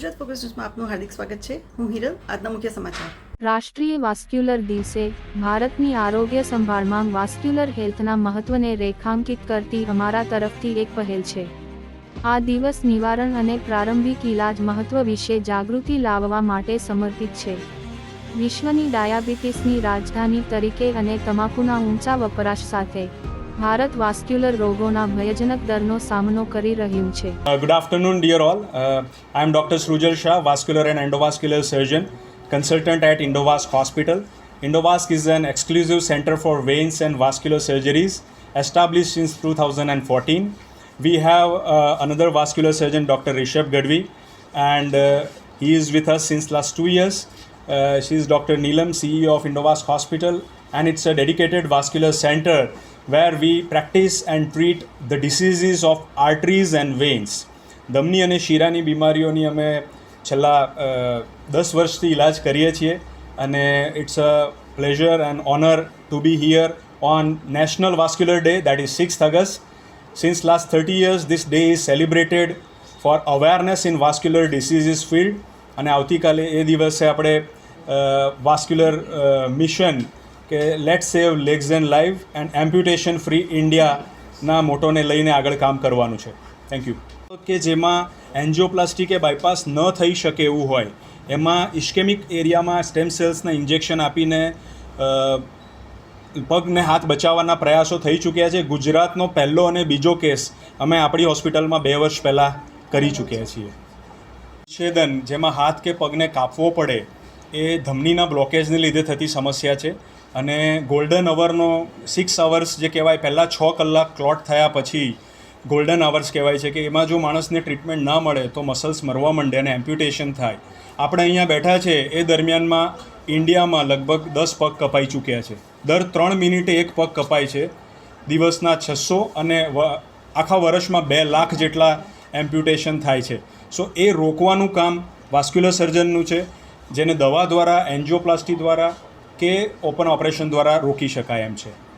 Gujarat focus ન્યૂઝમાં આપનું હાર્દિક સ્વાગત છે. હું હિરલ, આજના મુખ્ય સમાચાર. રાષ્ટ્રીય વાસ્ક્યુલર દિવસે ભારતની આરોગ્ય સંભાળમાં વાસ્ક્યુલર હેલ્થના મહત્વને રેખાંકિત કરતી અમારા તરફથી એક પહેલ છે. આ દિવસ નિવારણ અને પ્રારંભિક ઇલાજ મહત્વ વિશે જાગૃતિ લાવવા માટે સમર્પિત છે. વિશ્વની ડાયાબિટીસની રાજધાની તરીકે અને તમાકુના ઊંચા વપરાશ સાથે ભારત વાસ્ક્યુલર રોગોના ભયજનક દરનો સામનો કરી રહ્યું છે Uh, good afternoon, dear all. Uh, I am Dr. Srujal Shah, vascular and endovascular surgeon, consultant at Indovask Hospital. Indovask is an exclusive center for veins and vascular surgeries established since 2014. We have uh, another vascular surgeon, Dr. Rishabh Gadvi, and uh, he is with us since last two years. Uh, she is Dr. Neelam, CEO of Indovask Hospital, and it's a dedicated vascular center where we practice and treat the diseases of arteries and veins. ધમની અને શીરાની બીમારીઓની અમે છેલ્લા દસ વર્ષથી ઇલાજ કરીએ છીએ અને it's a pleasure and honour to be here on national vascular day that is six August since last thirty years this day is celebrated for awareness in vascular diseases field અને આવતીકાલે એ દિવસે આપણે વાસ્ક્યુલર મિશન કે let save legs and live and amputation free ઇન્ડિયાના મોટોને લઈને આગળ કામ કરવાનું છે. થેન્ક યુ કે જેમાં એન્જિયોપ્લાસ્ટી કે બાયપાસ ન થઈ શકે એવું હોય, એમાં ઇસ્કેમિક એરિયામાં સ્ટેમ સેલ્સના ઇન્જેક્શન આપીને પગને હાથ બચાવવાના પ્રયાસો થઈ ચૂક્યા છે. ગુજરાતનો પહેલો અને બીજો કેસ અમે આપણી હોસ્પિટલમાં બે વર્ષ પહેલાં કરી ચૂક્યા છીએ. છેદન, જેમાં હાથ કે પગને કાપવો પડે એ ધમનીના બ્લોકેજને લીધે થતી સમસ્યા છે. અને ગોલ્ડન અવરનો સિક્સ અવર્સ જે કહેવાય, પહેલાં છ કલાક ક્લોટ થયા પછી ગોલ્ડન અવર્સ કહેવાય છે કે એમાં જો માણસને ટ્રીટમેન્ટ ના મળે તો મસલ્સ મરવા માંડે અને એમ્પ્યુટેશન થાય. આપણે અહીંયા બેઠા છે, એ દરમિયાનમાં ઇન્ડિયામાં લગભગ દસ પગ કપાઈ ચૂક્યા છે. દર ત્રણ મિનિટે એક પગ કપાય છે. દિવસના છસો અને આખા વર્ષમાં બે લાખ જેટલા એમ્પ્યુટેશન થાય છે. સો એ રોકવાનું કામ વાસ્ક્યુલર સર્જનનું છે, જેને દવા દ્વારા એન્જિયોપ્લાસ્ટી દ્વારા કે ઓપન ઓપરેશન દ્વારા રોકી શકાય એમ છે?